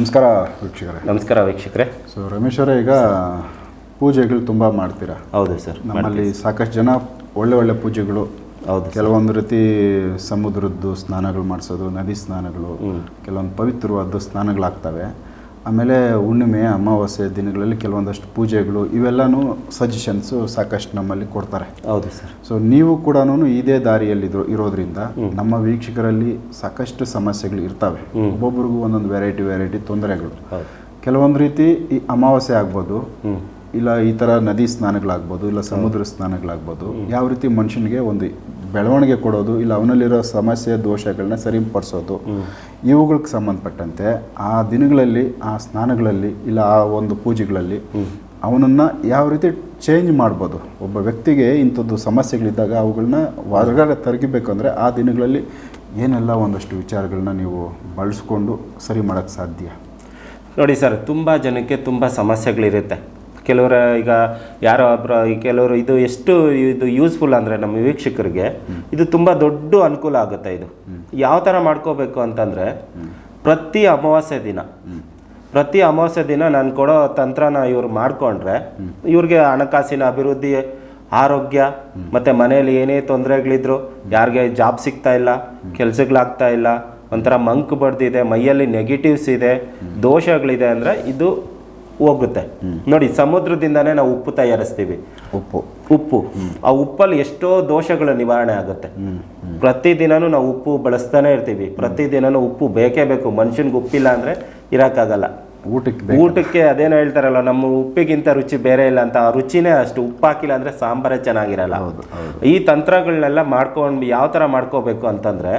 ನಮಸ್ಕಾರ ವೀಕ್ಷಕರೇ. ನಮಸ್ಕಾರ ವೀಕ್ಷಕರೇ. ಸೊ ರಮೇಶ್ ಅವರೇ ಈಗ ಪೂಜೆಗಳು ತುಂಬ ಮಾಡ್ತೀರಾ? ಹೌದು ಸರ್ ನಮ್ಮಲ್ಲಿ ಸಾಕಷ್ಟು ಜನ ಒಳ್ಳೆ ಒಳ್ಳೆ ಪೂಜೆಗಳು ಹೌದು. ಕೆಲವೊಂದು ರೀತಿ ಸಮುದ್ರದ್ದು ಸ್ನಾನಗಳು ಮಾಡಿಸೋದು ನದಿ ಸ್ನಾನಗಳು ಕೆಲವೊಂದು ಪವಿತ್ರವಾದ ಸ್ನಾನಗಳಾಗ್ತವೆ. ಆಮೇಲೆ ಹುಣ್ಣಿಮೆ ಅಮಾವಾಸ್ಯೆ ದಿನಗಳಲ್ಲಿ ಕೆಲವೊಂದಷ್ಟು ಪೂಜೆಗಳು ಇವೆಲ್ಲನೂ ಸಜೆಷನ್ಸು ಸಾಕಷ್ಟು ನಮ್ಮಲ್ಲಿ ಕೊಡ್ತಾರೆ. ಹೌದು ಸರ್. ಸೊ ನೀವು ಕೂಡ ಇದೇ ದಾರಿಯಲ್ಲಿದ್ರು ಇರೋದ್ರಿಂದ ನಮ್ಮ ವೀಕ್ಷಕರಲ್ಲಿ ಸಾಕಷ್ಟು ಸಮಸ್ಯೆಗಳು ಇರ್ತವೆ. ಒಬ್ಬೊಬ್ರಿಗೂ ಒಂದೊಂದು ವೆರೈಟಿ ವೆರೈಟಿ ತೊಂದರೆಗಳು. ಕೆಲವೊಂದು ರೀತಿ ಈ ಅಮಾವಾಸ್ಯೆ ಆಗ್ಬೋದು ಇಲ್ಲ ಈ ಥರ ನದಿ ಸ್ನಾನಗಳಾಗ್ಬೋದು ಇಲ್ಲ ಸಮುದ್ರ ಸ್ನಾನಗಳಾಗ್ಬೋದು ಯಾವ ರೀತಿ ಮನುಷ್ಯನಿಗೆ ಒಂದು ಬೆಳವಣಿಗೆ ಕೊಡೋದು ಇಲ್ಲ ಅವನಲ್ಲಿರೋ ಸಮಸ್ಯೆ ದೋಷಗಳನ್ನ ಸರಿಪಡಿಸೋದು. ಇವುಗಳಿಗೆ ಸಂಬಂಧಪಟ್ಟಂತೆ ಆ ದಿನಗಳಲ್ಲಿ, ಆ ಸ್ನಾನಗಳಲ್ಲಿ ಇಲ್ಲ ಆ ಒಂದು ಪೂಜೆಗಳಲ್ಲಿ ಅವನನ್ನು ಯಾವ ರೀತಿ ಚೇಂಜ್ ಮಾಡ್ಬೋದು. ಒಬ್ಬ ವ್ಯಕ್ತಿಗೆ ಇಂಥದ್ದು ಸಮಸ್ಯೆಗಳಿದ್ದಾಗ ಅವುಗಳನ್ನ ಹೊರಗಡೆ ತರಗಿಬೇಕು ಅಂದರೆ ಆ ದಿನಗಳಲ್ಲಿ ಏನೆಲ್ಲ ಒಂದಷ್ಟು ವಿಚಾರಗಳನ್ನ ನೀವು ಬಳಸ್ಕೊಂಡು ಸರಿ ಮಾಡೋಕ್ಕೆ ಸಾಧ್ಯ? ನೋಡಿ ಸರ್, ತುಂಬ ಜನಕ್ಕೆ ತುಂಬ ಸಮಸ್ಯೆಗಳಿರುತ್ತೆ. ಕೆಲವರ ಈಗ ಯಾರೋ ಒಬ್ಬರ ಕೆಲವರು ಇದು ಎಷ್ಟು ಇದು ಯೂಸ್ಫುಲ್ ಅಂದರೆ ನಮ್ಮ ವೀಕ್ಷಕರಿಗೆ ಇದು ತುಂಬ ದೊಡ್ಡ ಅನುಕೂಲ ಆಗುತ್ತೆ ಇದು. ಯಾವ ಥರ ಮಾಡ್ಕೋಬೇಕು ಅಂತಂದರೆ ಪ್ರತಿ ಅಮಾವಾಸ್ಯೆ ದಿನ ಪ್ರತಿ ಅಮಾವಾಸ್ಯೆ ದಿನ ನಾನು ಕೊಡೋ ತಂತ್ರನ ಇವ್ರು ಮಾಡಿಕೊಂಡ್ರೆ ಇವ್ರಿಗೆ ಹಣಕಾಸಿನ ಅಭಿವೃದ್ಧಿ ಆರೋಗ್ಯ ಮತ್ತು ಮನೆಯಲ್ಲಿ ಏನೇ ತೊಂದರೆಗಳಿದ್ರು ಯಾರಿಗೆ ಜಾಬ್ ಸಿಗ್ತಾ ಇಲ್ಲ ಕೆಲಸಗಳಾಗ್ತಾ ಇಲ್ಲ ಒಂಥರ ಮಂಕ್ ಬಡ್ದಿದೆ ಮೈಯಲ್ಲಿ ನೆಗೆಟಿವ್ಸ್ ಇದೆ ದೋಷಗಳಿದೆ ಅಂದರೆ ಇದು ಹೋಗುತ್ತೆ. ನೋಡಿ ಸಮುದ್ರದಿಂದನೇ ನಾವು ಉಪ್ಪು ತಯಾರಿಸ್ತೀವಿ. ಉಪ್ಪು. ಉಪ್ಪು. ಆ ಉಪ್ಪಲ್ಲಿ ಎಷ್ಟೋ ದೋಷಗಳು ನಿವಾರಣೆ ಆಗುತ್ತೆ. ಪ್ರತಿದಿನನೂ ನಾವು ಉಪ್ಪು ಬಳಸ್ತಾನೆ ಇರ್ತೀವಿ. ಪ್ರತಿದಿನನೂ ಉಪ್ಪು ಬೇಕೇ ಬೇಕು. ಮನುಷ್ಯನ್ಗೆ ಉಪ್ಪಿಲ್ಲ ಅಂದರೆ ಇರೋಕ್ಕಾಗಲ್ಲ ಊಟಕ್ಕೆ ಊಟಕ್ಕೆ ಅದೇನೋ ಹೇಳ್ತಾರಲ್ಲ ನಮ್ಮ ಉಪ್ಪಿಗಿಂತ ರುಚಿ ಬೇರೆ ಇಲ್ಲ ಅಂತ. ಆ ರುಚಿನೇ ಅಷ್ಟು ಉಪ್ಪು ಹಾಕಿಲ್ಲ ಅಂದರೆ ಸಾಂಬಾರೇ ಚೆನ್ನಾಗಿರಲ್ಲ. ಈ ತಂತ್ರಗಳನ್ನೆಲ್ಲ ಮಾಡ್ಕೊಂಡು ಯಾವ ಥರ ಮಾಡ್ಕೋಬೇಕು ಅಂತಂದ್ರೆ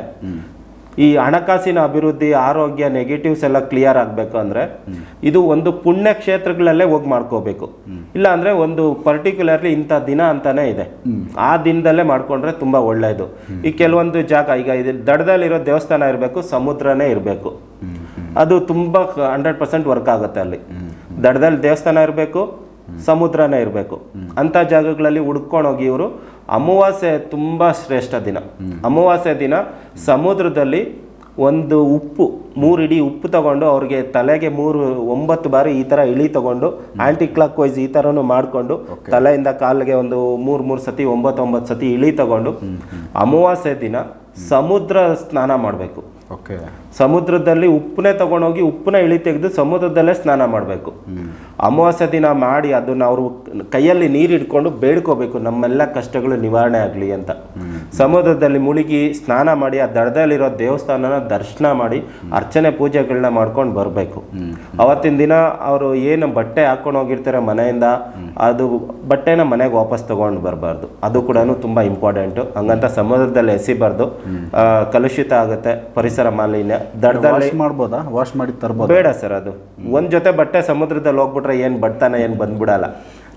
ಈ ಹಣಕಾಸಿನ ಅಭಿವೃದ್ಧಿ ಆರೋಗ್ಯ ನೆಗೆಟಿವ್ಸ್ ಎಲ್ಲ ಕ್ಲಿಯರ್ ಆಗಬೇಕು ಅಂದರೆ ಇದು ಒಂದು ಪುಣ್ಯ ಕ್ಷೇತ್ರಗಳಲ್ಲೇ ಹೋಗಿ ಮಾಡ್ಕೋಬೇಕು. ಇಲ್ಲ ಅಂದರೆ ಒಂದು ಪರ್ಟಿಕ್ಯುಲರ್ಲಿ ಇಂಥ ದಿನ ಅಂತಾನೆ ಇದೆ. ಆ ದಿನದಲ್ಲೇ ಮಾಡ್ಕೊಂಡ್ರೆ ತುಂಬ ಒಳ್ಳೆಯದು ಈ ಕೆಲವೊಂದು ಜಾಗ ಈಗ ಇದು ದಡದಲ್ಲಿರೋ ದೇವಸ್ಥಾನ ಇರಬೇಕು ಸಮುದ್ರನೇ ಇರಬೇಕು. ಅದು ತುಂಬ ಹಂಡ್ರೆಡ್ ಪರ್ಸೆಂಟ್ ವರ್ಕ್ ಆಗುತ್ತೆ ಅಲ್ಲಿ. ದಡದಲ್ಲಿ ದೇವಸ್ಥಾನ ಇರಬೇಕು ಸಮುದ್ರನೇ ಇರಬೇಕು. ಅಂಥ ಜಾಗಗಳಲ್ಲಿ ಹುಡ್ಕೊಂಡೋಗಿ ಇವರು ಅಮಾವಾಸ್ಯೆ ತುಂಬ ಶ್ರೇಷ್ಠ ದಿನ. ಅಮಾವಾಸ್ಯೆ ದಿನ ಸಮುದ್ರದಲ್ಲಿ ಒಂದು ಉಪ್ಪು ಮೂರು ಇಡೀ ಉಪ್ಪು ತಗೊಂಡು ಅವ್ರಿಗೆ ತಲೆಗೆ ಮೂರು ಒಂಬತ್ತು ಬಾರಿ ಈ ಥರ ಇಳಿ ತಗೊಂಡು ಆಂಟಿ ಕ್ಲಾಕ್ ವೈಸ್ ಈ ಥರನೂ ಮಾಡಿಕೊಂಡು ತಲೆಯಿಂದ ಕಾಲಿಗೆ ಒಂದು ಮೂರು ಮೂರು ಸತಿ ಒಂಬತ್ತು ಒಂಬತ್ತು ಸತಿ ಇಳಿ ತಗೊಂಡು ಅಮಾವಾಸ್ಯೆ ದಿನ ಸಮುದ್ರ ಸ್ನಾನ ಮಾಡಬೇಕು. ಓಕೆ. ಸಮುದ್ರದಲ್ಲಿ ಉಪ್ಪನ್ನೇ ತಗೊಂಡೋಗಿ ಉಪ್ಪನ್ನ ಇಳಿ ತೆಗೆದು ಸಮುದ್ರದಲ್ಲೇ ಸ್ನಾನ ಮಾಡಬೇಕು. ಅಮಾವಾಸ್ಯೆ ದಿನ ಮಾಡಿ ಅದನ್ನು ಅವರು ಕೈಯಲ್ಲಿ ನೀರು ಹಿಡ್ಕೊಂಡು ಬೇಡ್ಕೋಬೇಕು ನಮ್ಮೆಲ್ಲ ಕಷ್ಟಗಳು ನಿವಾರಣೆ ಆಗಲಿ ಅಂತ. ಸಮುದ್ರದಲ್ಲಿ ಮುಳುಗಿ ಸ್ನಾನ ಮಾಡಿ ಆ ದಡದಲ್ಲಿರೋ ದೇವಸ್ಥಾನನ ದರ್ಶನ ಮಾಡಿ ಅರ್ಚನೆ ಪೂಜೆಗಳನ್ನ ಮಾಡ್ಕೊಂಡು ಬರಬೇಕು. ಅವತ್ತಿನ ದಿನ ಅವರು ಏನು ಬಟ್ಟೆ ಹಾಕೊಂಡು ಹೋಗಿರ್ತಾರೆ ಮನೆಯಿಂದ ಅದು ಬಟ್ಟೆನ ಮನೆಗೆ ವಾಪಸ್ ತಗೊಂಡು ಬರಬಾರ್ದು. ಅದು ಕೂಡ ತುಂಬ ಇಂಪಾರ್ಟೆಂಟು ಹಂಗಂತ ಸಮುದ್ರದಲ್ಲಿ ಎಸಿಬಾರ್ದು ಕಲುಷಿತ ಆಗುತ್ತೆ ಪರಿಸರ ಮಾಲಿನ್ಯ. ದಡದಲ್ಲಿ ವಾಶ್ ಮಾಡ್ಬೋದಾ? ವಾಶ್ ಮಾಡಿ ತರ್ಬೋದು? ಬೇಡ ಸರ್ ಅದು. ಒಂದ್ ಜೊತೆ ಬಟ್ಟೆ ಸಮುದ್ರದಲ್ಲಿ ಹೋಗ್ಬಿಟ್ರೆ ಏನ್ ಬಡ್ತಾನೆ ಏನ್ ಬಂದ್ಬಿಡಲ್ಲ.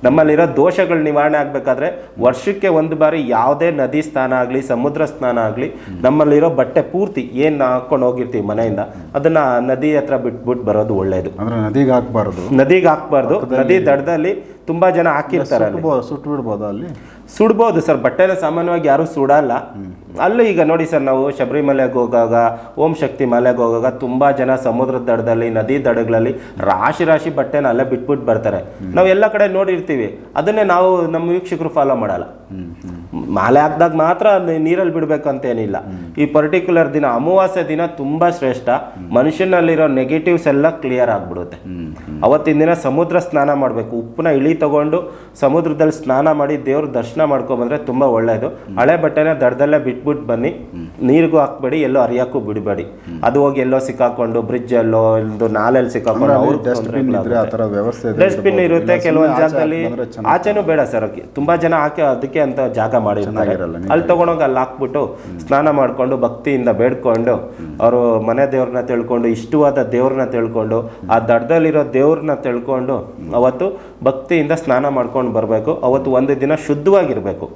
ನಮ್ಮಲ್ಲಿರೋ ದೋಷಗಳು ನಿವಾರಣೆ ಆಗ್ಬೇಕಾದ್ರೆ ವರ್ಷಕ್ಕೆ ಒಂದು ಬಾರಿ ಯಾವುದೇ ನದಿ ಸ್ನಾನ ಆಗಲಿ ಸಮುದ್ರ ಸ್ನಾನ ಆಗಲಿ ನಮ್ಮಲ್ಲಿರೋ ಬಟ್ಟೆ ಪೂರ್ತಿ ಏನು ಹಾಕೊಂಡು ಹೋಗಿರ್ತೀವಿ ಮನೆಯಿಂದ ಅದನ್ನ ನದಿ ಹತ್ರ ಬಿಟ್ಬಿಟ್ಟು ಬರೋದು ಒಳ್ಳೇದು. ಅಂದ್ರೆ ನದಿಗೆ ಹಾಕ್ಬಾರ್ದು? ನದಿಗೆ ಹಾಕ್ಬಾರ್ದು. ನದಿ ದಡದಲ್ಲಿ ತುಂಬಾ ಜನ ಹಾಕಿರ್ತಾರೆ ಸುಟ್ಟು ಬಿಡ್ಬೋದಾ ಅಲ್ಲಿ? ಸುಡ್ಬೋದು ಸರ್. ಬಟ್ಟೆನ ಸಾಮಾನ್ಯವಾಗಿ ಯಾರು ಸುಡಲ್ಲ. ಅಲ್ಲೂ ಈಗ ನೋಡಿ ಸರ್ ನಾವು ಶಬರಿಮಲೆಗೆ ಹೋಗಾಗ, ಓಂ ಶಕ್ತಿ ಮಲೆಗೆ ಹೋಗಾಗ ತುಂಬ ಜನ ಸಮುದ್ರದ ದಡದಲ್ಲಿ, ನದಿ ದಡಗಳಲ್ಲಿ ರಾಶಿ ರಾಶಿ ಬಟ್ಟೆನ ಅಲ್ಲೇ ಬಿಟ್ಬಿಟ್ಟು ಬರ್ತಾರೆ. ನಾವು ಎಲ್ಲ ಕಡೆ ನೋಡಿರ್ತೀವಿ. ಅದನ್ನೇ ನಾವು ನಮ್ಮ ವೀಕ್ಷಕರು ಫಾಲೋ ಮಾಡಲ್ಲ. ಮಾಲೆ ಹಾಕ್ದಾಗ ಮಾತ್ರ ನೀರಲ್ಲಿ ಬಿಡಬೇಕು ಅಂತ ಏನಿಲ್ಲ ಈ ಪರ್ಟಿಕ್ಯುಲರ್ ದಿನ, ಅಮಾವಾಸ್ಯೆ ದಿನ ತುಂಬ ಶ್ರೇಷ್ಠ. ಮನುಷ್ಯನಲ್ಲಿರೋ ನೆಗೆಟಿವ್ಸ್ ಎಲ್ಲ ಕ್ಲಿಯರ್ ಆಗ್ಬಿಡುತ್ತೆ. ಅವತ್ತಿನ ದಿನ ಸಮುದ್ರ ಸ್ನಾನ ಮಾಡಬೇಕು. ಉಪ್ಪನ್ನ ಇಳಿ ತಗೊಂಡು ಸಮುದ್ರದಲ್ಲಿ ಸ್ನಾನ ಮಾಡಿ ದೇವ್ರ ದರ್ಶನ ಮಾಡ್ಕೊಂಬಂದ್ರೆ ತುಂಬ ಒಳ್ಳೆಯದು ಹಳೆ ಬಟ್ಟೆನ ದಡದಲ್ಲೇ ಬಿಟ್ಬಿಟ್ಟು ಬನ್ನಿ. ನೀರಿಗೂ ಹಾಕ್ಬೇಡಿ ಎಲ್ಲೋ ಅರಿಯಕ್ಕೂ ಬಿಡಬೇಡಿ. ಅದು ಹೋಗಿ ಎಲ್ಲೋ ಸಿಕ್ಕಾಕೊಂಡು ಬ್ರಿಡ್ಜ್ ಎಲ್ಲೋ ಒಂದು ನಾಲೆಲ್ಲಿ ಸಿಕ್ಕಾಕೊಂಡು ಅವ್ರ ಡಸ್ಟ್ಬಿನ್. ಇರುತ್ತೆ ಕೆಲವೊಂದು ಜಾಗದಲ್ಲಿ. ಆಚೆನೂ ಬೇಡ ಸರ್ ತುಂಬಾ ಜನ ಹಾಕಿ ಅದಕ್ಕೆ ಅಂತ ಜಾಗ ಮಾಡಿ ಅಲ್ಲಿ ತಗೊಂಡೋಗಿ ಅಲ್ಲಿ ಹಾಕ್ಬಿಟ್ಟು ಸ್ನಾನ ಮಾಡ್ಕೊಂಡು ಭಕ್ತಿಯಿಂದ ಬೇಡ್ಕೊಂಡು ಅವರು ಮನೆ ದೇವ್ರನ್ನ ತಿಳ್ಕೊಂಡು ಇಷ್ಟವಾದ ದೇವ್ರನ್ನ ತಿಳ್ಕೊಂಡು ಆ ದಡದಲ್ಲಿರೋ ದೇವ್ರನ್ನ ತಿಳ್ಕೊಂಡು ಅವತ್ತು ಭಕ್ತಿಯಿಂದ ಸ್ನಾನ ಮಾಡ್ಕೊಂಡು ಬರಬೇಕು. ಅವತ್ತು ಒಂದು ದಿನ ಶುದ್ಧವಾಗಿರ್ಬೇಕು.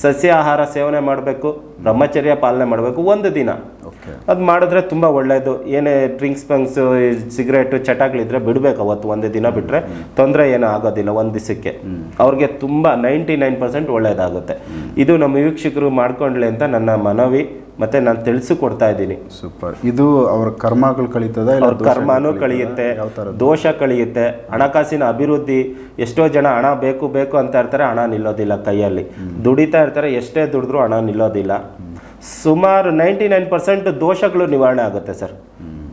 ಸಸ್ಯ ಆಹಾರ ಸೇವನೆ ಮಾಡಬೇಕು ಬ್ರಹ್ಮಚರ್ಯ ಪಾಲನೆ ಮಾಡಬೇಕು ಒಂದು ದಿನ. ಅದು ಮಾಡಿದ್ರೆ ತುಂಬ ಒಳ್ಳೆಯದು ಏನೇ ಡ್ರಿಂಕ್ಸ್ ಪಂಕ್ಸ್ ಸಿಗರೇಟು ಚಟಾಕ್ಗಳಿದ್ರೆ ಬಿಡಬೇಕು ಅವತ್ತು ಒಂದು ದಿನ ಬಿಟ್ಟರೆ ತೊಂದರೆ ಏನೂ ಆಗೋದಿಲ್ಲ ಒಂದು ದಿವಸಕ್ಕೆ ಅವ್ರಿಗೆ ತುಂಬ ನೈಂಟಿ ನೈನ್ ಪರ್ಸೆಂಟ್ ಒಳ್ಳೆಯದಾಗುತ್ತೆ ಇದು ನಮ್ಮ ವೀಕ್ಷಕರು ಮಾಡ್ಕೊಂಡ್ಲಿ ಅಂತ ನನ್ನ ಮನವಿ. ಮತ್ತೆ ನಾನು ತಿಳಿಸಿಕೊಡ್ತಾ ಇದ್ದೀನಿ. ಸೂಪರ್. ಇದು ಅವ್ರ ಕರ್ಮಗಳು ಕಳೀತದ ಅವ್ರ ಕರ್ಮನೂ? ಕಳೆಯುತ್ತೆ? ದೋಷ ಕಳೆಯುತ್ತೆ. ಹಣಕಾಸಿನ ಅಭಿವೃದ್ಧಿ ಎಷ್ಟೋ ಜನ ಹಣ ಬೇಕು ಬೇಕು ಅಂತ ಇರ್ತಾರೆ ಹಣ ನಿಲ್ಲೋದಿಲ್ಲ ಕೈಯಲ್ಲಿ. ದುಡಿತಾ ಇರ್ತಾರೆ ಎಷ್ಟೇ ದುಡಿದ್ರೂ ಹಣ ನಿಲ್ಲೋದಿಲ್ಲ. ಸುಮಾರು ನೈಂಟಿ ನೈನ್ ಪರ್ಸೆಂಟ್ ದೋಷಗಳು ನಿವಾರಣೆ ಆಗುತ್ತೆ ಸರ್.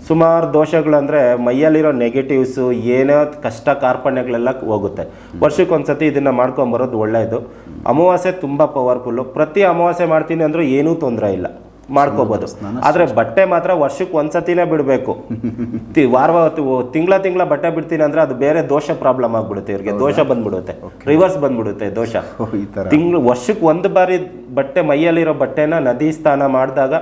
ಸುಮಾರು ದೋಷಗಳು ಅಂದರೆ ಮೈಯಲ್ಲಿರೋ ನೆಗೆಟಿವ್ಸು ಏನೋ ಕಷ್ಟ ಕಾರ್ಪಣ್ಯಗಳೆಲ್ಲ ಹೋಗುತ್ತೆ. ವರ್ಷಕ್ಕೊಂದ್ಸತಿ ಇದನ್ನು ಮಾಡ್ಕೊಂಬರೋದು ಒಳ್ಳೆಯದು ಅಮಾವಾಸ್ಯೆ ತುಂಬ ಪವರ್ಫುಲ್ಲು ಪ್ರತಿ ಅಮಾವಾಸ್ಯೆ ಮಾಡ್ತೀನಿ ಅಂದರೂ ಏನೂ ತೊಂದರೆ ಇಲ್ಲ. ಮಾಡ್ಕೋಬೋದು. ಆದರೆ ಬಟ್ಟೆ ಮಾತ್ರ ವರ್ಷಕ್ಕೆ ಒಂದ್ಸತಿನೇ ಬಿಡಬೇಕು. ವಾರ ತಿಂಗಳ ತಿಂಗಳ ಬಟ್ಟೆ ಬಿಡ್ತೀನಿ ಅಂದ್ರೆ ಅದು ಬೇರೆ ದೋಷ ಪ್ರಾಬ್ಲಮ್ ಆಗ್ಬಿಡುತ್ತೆ ಇವ್ರಿಗೆ. ದೋಷ ಬಂದ್ಬಿಡುತ್ತೆ. ರಿವರ್ಸ್ ಬಂದ್ಬಿಡುತ್ತೆ ದೋಷ. ತಿಂಗಳು ವರ್ಷಕ್ಕೆ ಒಂದು ಬಾರಿ ಬಟ್ಟೆ ಮೈಯಲ್ಲಿರೋ ಬಟ್ಟೆನ ನದಿ ಸ್ನಾನ ಮಾಡಿದಾಗ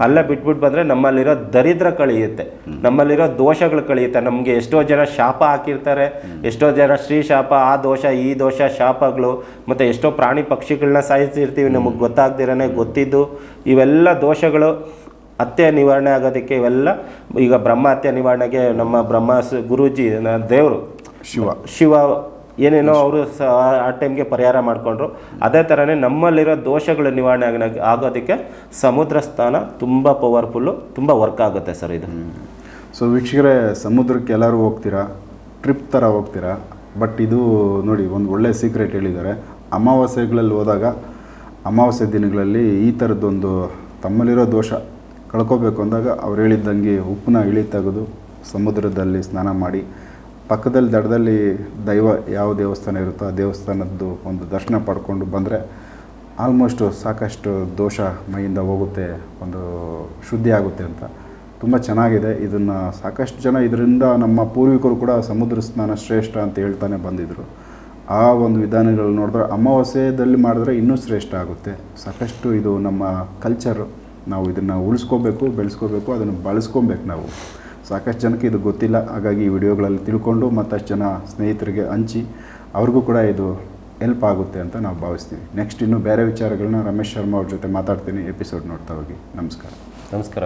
ಅಲ್ಲೇ ಬಿಟ್ಬಿಟ್ಟು ಬಂದ್ರೆ ನಮ್ಮಲ್ಲಿರೋ ದರಿದ್ರ ಕಳೆಯುತ್ತೆ. ನಮ್ಮಲ್ಲಿರೋ ದೋಷಗಳು ಕಳೆಯುತ್ತೆ. ನಮಗೆ ಎಷ್ಟೋ ಜನ ಶಾಪ ಹಾಕಿರ್ತಾರೆ. ಎಷ್ಟೋ ಜನ ಶ್ರೀ ಶಾಪ ಆ ದೋಷ ಈ ದೋಷ ಶಾಪಗಳು ಮತ್ತೆ ಎಷ್ಟೋ ಪ್ರಾಣಿ ಪಕ್ಷಿಗಳನ್ನ ಸಾಯಿಸಿರ್ತೀವಿ ನಮಗೆ ಗೊತ್ತಾಗ್ದಿರನೇ ಗೊತ್ತಿದ್ದು. ಇವೆಲ್ಲ ದೋಷಗಳು ಹತ್ಯೆ ನಿವಾರಣೆ ಆಗೋದಕ್ಕೆ ಇವೆಲ್ಲ ಈಗ ಬ್ರಹ್ಮ ಹತ್ಯೆ ನಿವಾರಣೆಗೆ ನಮ್ಮ ಬ್ರಹ್ಮ ಗುರುಜಿ ದೇವರು ಶಿವ. ಶಿವ ಏನೇನೋ ಅವರು ಆ ಟೈಮ್ಗೆ ಪರಿಹಾರ ಮಾಡಿಕೊಂಡ್ರು. ಅದೇ ಥರನೇ ನಮ್ಮಲ್ಲಿರೋ ದೋಷಗಳ ನಿವಾರಣೆ ಆಗ- ಆಗೋದಕ್ಕೆ ಸಮುದ್ರ ಸ್ಥಾನ ತುಂಬ ಪವರ್ಫುಲ್ಲು ತುಂಬ ವರ್ಕ್ ಆಗುತ್ತೆ ಸರ್ ಇದು. ಸೊ ವೀಕ್ಷಕರೇ, ಸಮುದ್ರಕ್ಕೆ ಎಲ್ಲರೂ ಹೋಗ್ತೀರಾ? ಟ್ರಿಪ್ ಥರ ಹೋಗ್ತೀರಾ? ಬಟ್ ಇದು ನೋಡಿ, ಒಂದು ಒಳ್ಳೆ ಸೀಕ್ರೆಟ್ ಹೇಳಿದ್ದಾರೆ. ಅಮಾವಾಸ್ಯೆಗಳಲ್ಲಿ ಹೋದಾಗ, ಅಮಾವಾಸ್ಯೆ ದಿನಗಳಲ್ಲಿ ಈ ಥರದ್ದೊಂದು ತಮ್ಮಲ್ಲಿರೋ ದೋಷ ಕಳ್ಕೋಬೇಕು ಅಂದಾಗ ಅವ್ರು ಹೇಳಿದ್ದಂಗೆ ಉಪ್ಪನ್ನ ಇಳಿ ತೆಗೆದು ಸಮುದ್ರದಲ್ಲಿ ಸ್ನಾನ ಮಾಡಿ ಪಕ್ಕದಲ್ಲಿ ದಡದಲ್ಲಿ ದೈವ ಯಾವ ದೇವಸ್ಥಾನ ಇರುತ್ತೋ ಆ ದೇವಸ್ಥಾನದ್ದು ಒಂದು ದರ್ಶನ ಪಡ್ಕೊಂಡು ಬಂದರೆ ಆಲ್ಮೋಸ್ಟು ಸಾಕಷ್ಟು ದೋಷ ಮೈಯಿಂದ ಹೋಗುತ್ತೆ, ಒಂದು ಶುದ್ಧಿ ಆಗುತ್ತೆ ಅಂತ. ತುಂಬ ಚೆನ್ನಾಗಿದೆ. ಇದನ್ನು ಸಾಕಷ್ಟು ಜನ ಇದರಿಂದ ನಮ್ಮ ಪೂರ್ವಿಕರು ಕೂಡ ಸಮುದ್ರ ಸ್ನಾನ ಶ್ರೇಷ್ಠ ಅಂತ ಹೇಳ್ತಾನೆ ಬಂದಿದ್ದರು ಆ ಒಂದು ವಿಧಾನಗಳು ನೋಡಿದ್ರೆ ಅಮಾವಾಸ್ಯದಲ್ಲಿ ಮಾಡಿದ್ರೆ ಇನ್ನೂ ಶ್ರೇಷ್ಠ ಆಗುತ್ತೆ. ಸಾಕಷ್ಟು ಇದು ನಮ್ಮ ಕಲ್ಚರು ನಾವು ಇದನ್ನು ಉಳಿಸ್ಕೋಬೇಕು, ಬೆಳೆಸ್ಕೋಬೇಕು, ಅದನ್ನು ಬಳಸ್ಕೊಬೇಕು ನಾವು. ಸಾಕಷ್ಟು ಜನಕ್ಕೆ ಇದು ಗೊತ್ತಿಲ್ಲ. ಹಾಗಾಗಿ ಈ ವಿಡಿಯೋಗಳಲ್ಲಿ ತಿಳ್ಕೊಂಡು ಮತ್ತಷ್ಟು ಜನ ಸ್ನೇಹಿತರಿಗೆ ಹಂಚಿ ಅವ್ರಿಗೂ ಕೂಡ ಇದು ಹೆಲ್ಪ್ ಆಗುತ್ತೆ ಅಂತ ನಾವು ಭಾವಿಸ್ತೀವಿ. ನೆಕ್ಸ್ಟ್ ಇನ್ನು ಬೇರೆ ವಿಚಾರಗಳನ್ನ ರಮೇಶ್ ಶರ್ಮಾ ಅವ್ರ ಜೊತೆ ಮಾತಾಡ್ತೀನಿ. ಎಪಿಸೋಡ್ ನೋಡ್ತಾ ಹೋಗಿ. ನಮಸ್ಕಾರ. ನಮಸ್ಕಾರ